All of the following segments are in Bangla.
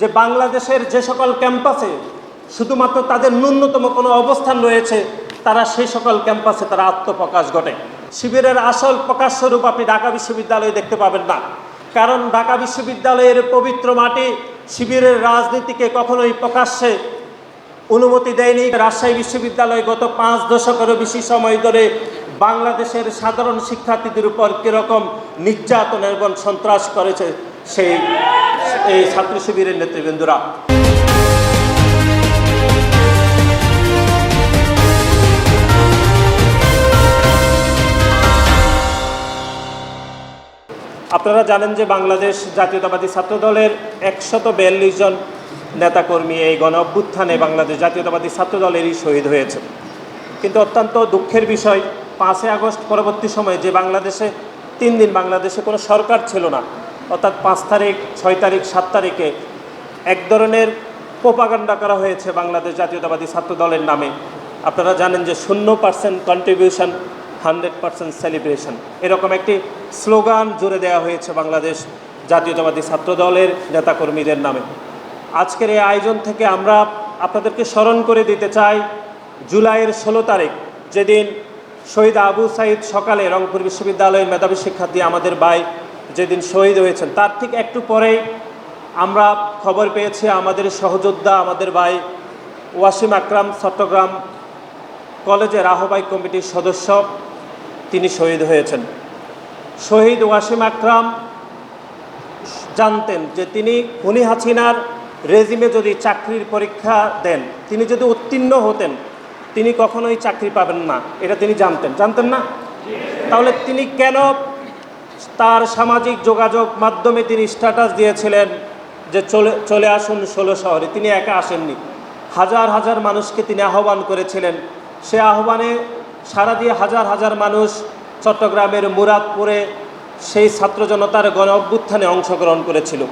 যে বাংলাদেশের যে সকল ক্যাম্পাসে শুধুমাত্র তাদের ন্যূনতম কোনো অবস্থান রয়েছে, তারা সেই সকল ক্যাম্পাসে তারা আত্মপ্রকাশ ঘটে। শিবিরের আসল প্রকাশস্বরূপ আপনি ঢাকা বিশ্ববিদ্যালয়ে দেখতে পাবেন না। কারণ ঢাকা বিশ্ববিদ্যালয়ের পবিত্র মাটি শিবিরের রাজনীতিকে কখনোই প্রকাশ্যে অনুমতি দেয়নি। রাজশাহী বিশ্ববিদ্যালয় গত পাঁচ দশকেরও বেশি সময় ধরে বাংলাদেশের সাধারণ শিক্ষার্থীদের উপর কীরকম নির্যাতন এবং সন্ত্রাস করেছে, সেই এই ছাত্র শিবিরের নেতৃবৃন্দরা। আপনারা জানেন যে বাংলাদেশ জাতীয়তাবাদী ছাত্র দলের একশত বিয়াল্লিশ জন নেতাকর্মী এই গণ অভ্যুত্থানে বাংলাদেশ জাতীয়তাবাদী ছাত্র দলেরই শহীদ হয়েছে। কিন্তু অত্যন্ত দুঃখের বিষয়, পাঁচই আগস্ট পরবর্তী সময়ে যে বাংলাদেশে, তিন দিন বাংলাদেশে কোনো সরকার ছিল না অর্থাৎ পাঁচ তারিখ, ছয় তারিখ, সাত তারিখে এক ধরনের প্রোপাগান্ডা করা হয়েছে বাংলাদেশ জাতীয়তাবাদী ছাত্র দলের নামে। আপনারা জানেন যে শূন্য percent contribution hundred percent celebration এরকম একটি স্লোগান জুড়ে দেওয়া হয়েছে বাংলাদেশ জাতীয়তাবাদী ছাত্র দলের নেতাকর্মীদের নামে। আজকের এই আয়োজন থেকে আমরা আপনাদেরকে স্মরণ করে দিতে চাই, জুলাইয়ের ষোলো তারিখ, যেদিন শহীদ আবু সাইদ সকালে রংপুর বিশ্ববিদ্যালয়ের মেধাবী শিক্ষার্থী আমাদের ভাই যেদিন শহীদ হয়েছেন, তার ঠিক একটু পরেই আমরা খবর পেয়েছি আমাদের সহযোদ্ধা, আমাদের ভাই ওয়াসিম আকরাম চট্টগ্রাম কলেজের আহ্বায়ক কমিটির সদস্য, তিনি শহীদ হয়েছেন। শহীদ ওয়াসিম আকরাম জানতেন যে তিনি খুনি হাসিনার রেজিমে যদি চাকরির পরীক্ষা দেন, তিনি যদি উত্তীর্ণ হতেন, তিনি কখনোই চাকরি পাবেন না। এটা তিনি জানতেন। জানতেন না? তাহলে তিনি কেন তার সামাজিক যোগাযোগ মাধ্যমে তিনি স্ট্যাটাস দিয়েছিলেন যে চলে চলে আসুন ষোলো শহরে। তিনি একা আসেননি। হাজার হাজার মানুষকে তিনি আহ্বান করেছিলেন। সে আহ্বানে সারা দিয়ে হাজার হাজার মানুষ চট্টগ্রামের মুরাদপুরে সেই ছাত্র জনতার গণ অভ্যুত্থানে অংশগ্রহণ করেছিল।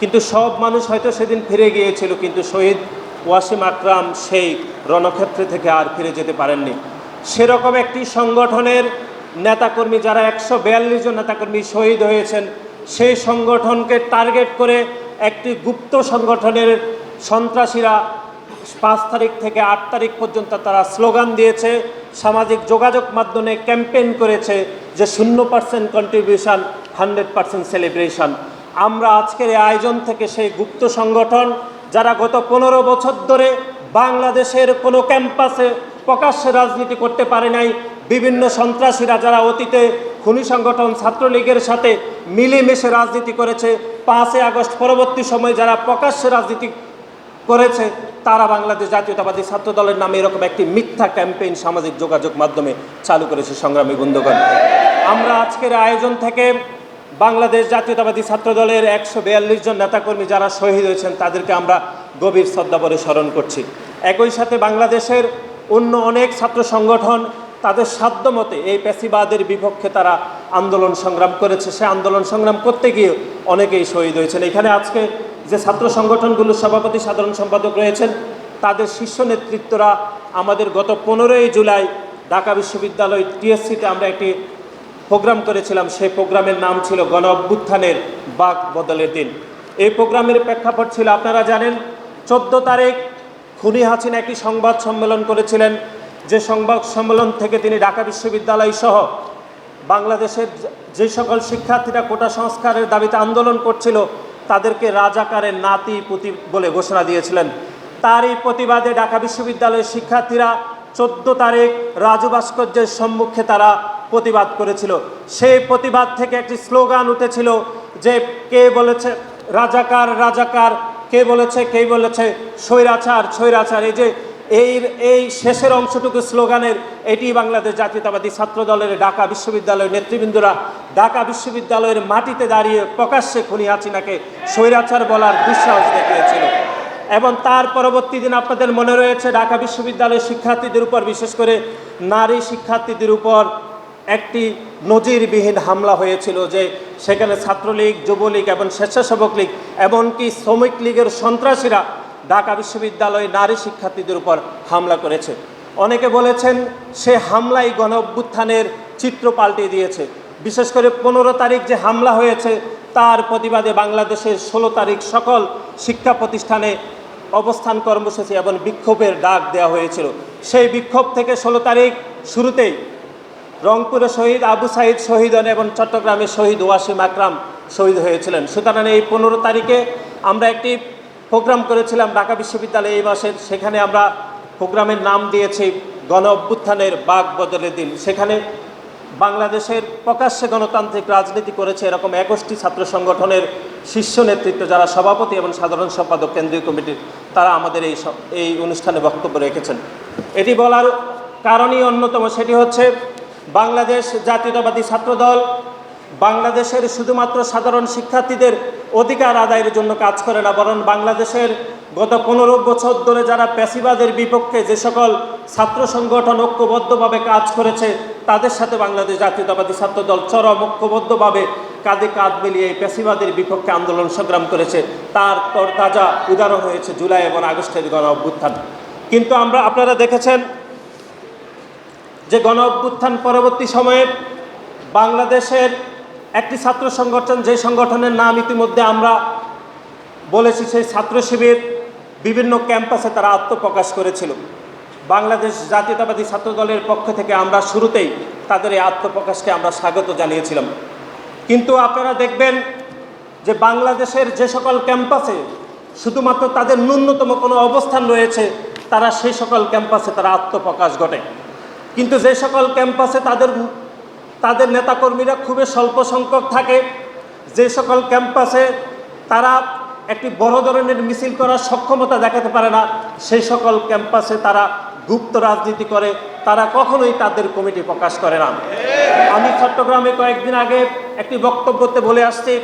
কিন্তু সব মানুষ হয়তো সেদিন ফিরে গিয়েছিল, কিন্তু শহীদ ওয়াসিম আকরাম সেই রণক্ষেত্রে থেকে আর ফিরে যেতে পারেননি। সেরকম একটি সংগঠনের নেতাকর্মী যারা একশো বিয়াল্লিশ জন নেতাকর্মী শহীদ হয়েছেন, সেই সংগঠনকে টার্গেট করে একটি গুপ্ত সংগঠনের সন্ত্রাসীরা পাঁচ তারিখ থেকে আট তারিখ পর্যন্ত তারা স্লোগান দিয়েছে, সামাজিক যোগাযোগ মাধ্যমে ক্যাম্পেইন করেছে যে শূন্য percent contribution hundred percent celebration আমরা আজকের এই আয়োজন থেকে সেই গুপ্ত সংগঠন, যারা গত পনেরো বছর ধরে বাংলাদেশের কোনো ক্যাম্পাসে প্রকাশ্যে রাজনীতি করতে পারে নাই বিভিন্ন সন্ত্রাসীরা যারা অতীতে খুনি সংগঠন ছাত্রলীগের সাথে মিলেমিশে রাজনীতি করেছে, পাঁচই আগস্ট পরবর্তী সময়ে যারা প্রকাশ্যে রাজনীতি করেছে, তারা বাংলাদেশ জাতীয়তাবাদী ছাত্র দলের নামে এরকম একটি মিথ্যা ক্যাম্পেইন সামাজিক যোগাযোগ মাধ্যমে চালু করেছে সংগ্রামী বন্ধুগণ। আমরা আজকের আয়োজন থেকে বাংলাদেশ জাতীয়তাবাদী ছাত্র দলের একশো বিয়াল্লিশ জন নেতাকর্মী যারা শহীদ হয়েছেন, তাদেরকে আমরা গভীর শ্রদ্ধাভরে স্মরণ করছি। একই সাথে বাংলাদেশের অন্য অনেক ছাত্র সংগঠন তাদের সাধ্যমতে এই পেশিবাদের বিপক্ষে তারা আন্দোলন সংগ্রাম করেছে। সে আন্দোলন সংগ্রাম করতে গিয়ে অনেকেই শহীদ হয়েছেন। এখানে আজকে যে ছাত্র সংগঠনগুলোর সভাপতি, সাধারণ সম্পাদক রয়েছেন, তাদের শীর্ষ নেতৃত্বরা আমাদের গত পনেরোই জুলাই ঢাকা বিশ্ববিদ্যালয় টিএসসিতে আমরা একটি প্রোগ্রাম করেছিলাম। সেই প্রোগ্রামের নাম ছিল গণ অভ্যুত্থানের বাক বদলের দিন। এই প্রোগ্রামের প্রেক্ষাপট ছিল, আপনারা জানেন, চোদ্দ তারিখ খুনি হাসিন একটি সংবাদ সম্মেলন করেছিলেন। যে সংবাদ সম্মেলন থেকে তিনি ঢাকা বিশ্ববিদ্যালয় সহ বাংলাদেশের যে সকল শিক্ষার্থীরা কোটা সংস্কারের দাবিতে আন্দোলন করছিল, তাদেরকে রাজাকারের নাতি পুতি বলে ঘোষণা দিয়েছিলেন। তারই প্রতিবাদে ঢাকা বিশ্ববিদ্যালয়ের শিক্ষার্থীরা চোদ্দ তারিখ রাজু ভাস্কর্যের সম্মুখে তারা প্রতিবাদ করেছিল। সেই প্রতিবাদ থেকে একটি স্লোগান উঠেছিল যে কে বলেছে রাজাকার রাজাকার, কে বলেছে কে বলেছে স্বৈরাচার স্বৈরাচার। এই যে এই এই শেষের অংশটুকু স্লোগানের, এটি বাংলাদেশ জাতীয়তাবাদী ছাত্র দলের ঢাকা বিশ্ববিদ্যালয়ের নেতৃবৃন্দরা ঢাকা বিশ্ববিদ্যালয়ের মাটিতে দাঁড়িয়ে প্রকাশ্যে খুনি হাসিনাকে স্বৈরাচার বলার দুঃসাহস দেখিয়েছিল। এবং তার পরবর্তী দিন আপনাদের মনে রয়েছে, ঢাকা বিশ্ববিদ্যালয়ের শিক্ষার্থীদের উপর, বিশেষ করে নারী শিক্ষার্থীদের উপর একটি নজিরবিহীন হামলা হয়েছিল যে সেখানে ছাত্রলীগ, যুবলীগ এবং স্বেচ্ছাসেবক লীগ এমনকি শ্রমিক লীগের সন্ত্রাসীরা ঢাকা বিশ্ববিদ্যালয়ে নারী শিক্ষার্থীদের উপর হামলা করেছে। অনেকে বলেছেন সে হামলাই গণ চিত্র পাল্টে দিয়েছে। বিশেষ করে পনেরো তারিখ যে হামলা হয়েছে, তার প্রতিবাদে বাংলাদেশের ষোলো তারিখ সকল শিক্ষা প্রতিষ্ঠানে অবস্থান কর্মসূচি এবং বিক্ষোভের ডাক দেওয়া হয়েছিল। সেই বিক্ষোভ থেকে ষোলো তারিখ শুরুতেই রংপুরে শহীদ আবু সাইদ শহীদ এবং চট্টগ্রামে শহীদ ওয়াসিম আকরাম শহীদ হয়েছিলেন। সুতরাং এই পনেরো তারিখে আমরা একটি প্রোগ্রাম করেছিলাম ঢাকা বিশ্ববিদ্যালয়ে এই মাসের সেখানে আমরা প্রোগ্রামের নাম দিয়েছি গণ অভ্যুত্থানের বাঘ বদলের দিন। সেখানে বাংলাদেশের প্রকাশ্যে গণতান্ত্রিক রাজনীতি করেছে এরকম একুশটি ছাত্র সংগঠনের শীর্ষ নেতৃত্ব যারা সভাপতি এবং সাধারণ সম্পাদক কেন্দ্রীয় কমিটির, তারা আমাদের এই এই অনুষ্ঠানে বক্তব্য রেখেছেন। এটি বলার কারণই অন্যতম সেটি হচ্ছে বাংলাদেশ জাতীয়তাবাদী ছাত্রদল বাংলাদেশের শুধুমাত্র সাধারণ শিক্ষার্থীদের অধিকার আদায়ের জন্য কাজ করে না, বরং বাংলাদেশের গত পনেরো বছর ধরে যারা প্যাসিবাদের বিপক্ষে যে সকল ছাত্র সংগঠন ঐক্যবদ্ধভাবে কাজ করেছে, তাদের সাথে বাংলাদেশ জাতীয়তাবাদী ছাত্র দল চরম ঐক্যবদ্ধভাবে কাঁধে কাঁধ মিলিয়ে এই প্যাসিবাদের বিপক্ষে আন্দোলন সংগ্রাম করেছে। তার তরতাজা উদাহরণ হয়েছে জুলাই এবং আগস্টের গণ অভ্যুত্থান। কিন্তু আমরা, আপনারা দেখেছেন যে গণ অভ্যুত্থান পরবর্তী সময়ে বাংলাদেশের একটি ছাত্র সংগঠন, যে সংগঠনের নাম ইতিমধ্যে আমরা বলেছি, সেই ছাত্র শিবির বিভিন্ন ক্যাম্পাসে তারা আত্মপ্রকাশ করেছিল। বাংলাদেশ জাতীয়তাবাদী ছাত্র দলের পক্ষ থেকে আমরা শুরুতেই তাদের এই আত্মপ্রকাশকে আমরা স্বাগত জানিয়েছিলাম। কিন্তু আপনারা দেখবেন যে বাংলাদেশের যে সকল ক্যাম্পাসে শুধুমাত্র তাদের ন্যূনতম কোনো অবস্থান রয়েছে, তারা সেই সকল ক্যাম্পাসে তারা আত্মপ্রকাশ ঘটে। কিন্তু যে সকল ক্যাম্পাসে তাদের তাদের নেতাকর্মীরা খুবই স্বল্প সংখ্যক থাকে। যে সকল ক্যাম্পাসে তারা একটি বড় ধরনের মিছিল করার সক্ষমতা দেখাতে পারে না, সেই সকল ক্যাম্পাসে তারা গুপ্ত রাজনীতি করে, তারা কখনোই তাদের কমিটি প্রকাশ করে না। আমি চট্টগ্রামে কয়েকদিন আগে একটি বক্তব্যতে বলে আসছি,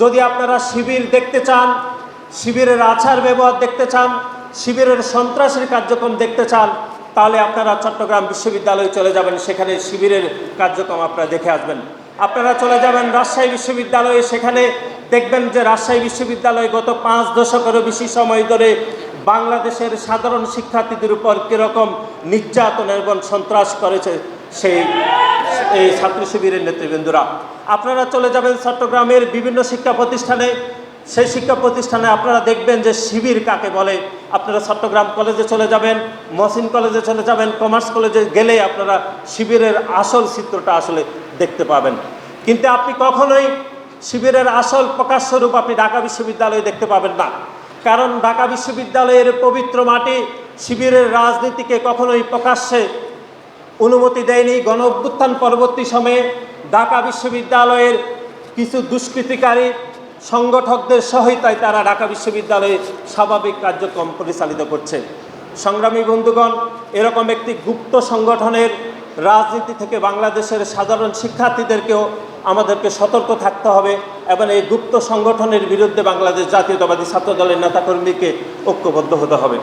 যদি আপনারা শিবির দেখতে চান, শিবিরের আচার ব্যবহার দেখতে চান, শিবিরের সন্ত্রাসের কার্যক্রম দেখতে চান তাহলে আপনারা চট্টগ্রাম বিশ্ববিদ্যালয়ে চলে যাবেন, সেখানে শিবিরের কার্যক্রম আপনারা দেখে আসবেন। আপনারা চলে যাবেন রাজশাহী বিশ্ববিদ্যালয়ে, সেখানে দেখবেন যে রাজশাহী বিশ্ববিদ্যালয়ে গত পাঁচ দশকেরও বেশি সময় ধরে বাংলাদেশের সাধারণ শিক্ষার্থীদের উপর কীরকম নির্যাতন এবং সন্ত্রাস করেছে সেই, এই ছাত্র শিবিরের নেতৃবৃন্দরা। আপনারা চলে যাবেন চট্টগ্রামের বিভিন্ন শিক্ষা প্রতিষ্ঠানে সেই শিক্ষা প্রতিষ্ঠানে আপনারা দেখবেন যে শিবির কাকে বলে, আপনারা চট্টগ্রাম কলেজে চলে যাবেন, মহসিন কলেজে চলে যাবেন, কমার্স কলেজে গেলে আপনারা শিবিরের আসল চিত্রটা আসলে দেখতে পাবেন। কিন্তু আপনি কখনোই শিবিরের আসল প্রকাশস্বরূপ আপনি ঢাকা বিশ্ববিদ্যালয়ে দেখতে পাবেন না। কারণ ঢাকা বিশ্ববিদ্যালয়ের পবিত্র মাটি শিবিরের রাজনীতিকে কখনোই প্রকাশ্যে অনুমতি দেয়নি। গণ অভ্যুত্থান পরবর্তী সময়ে ঢাকা বিশ্ববিদ্যালয়ের কিছু দুষ্কৃতিকারী সংগঠকদের সহায়তায় তারা ঢাকা বিশ্ববিদ্যালয়ে স্বাভাবিক কার্যক্রম পরিচালিত করছে। সংগ্রামী বন্ধুগণ, এরকম একটি গুপ্ত সংগঠনের রাজনীতি থেকে বাংলাদেশের সাধারণ শিক্ষার্থীদেরকেও আমাদেরকে সতর্ক থাকতে হবে এবং এই গুপ্ত সংগঠনের বিরুদ্ধে বাংলাদেশ জাতীয়তাবাদী ছাত্র দলের নেতাকর্মীকে ঐক্যবদ্ধ হতে হবে।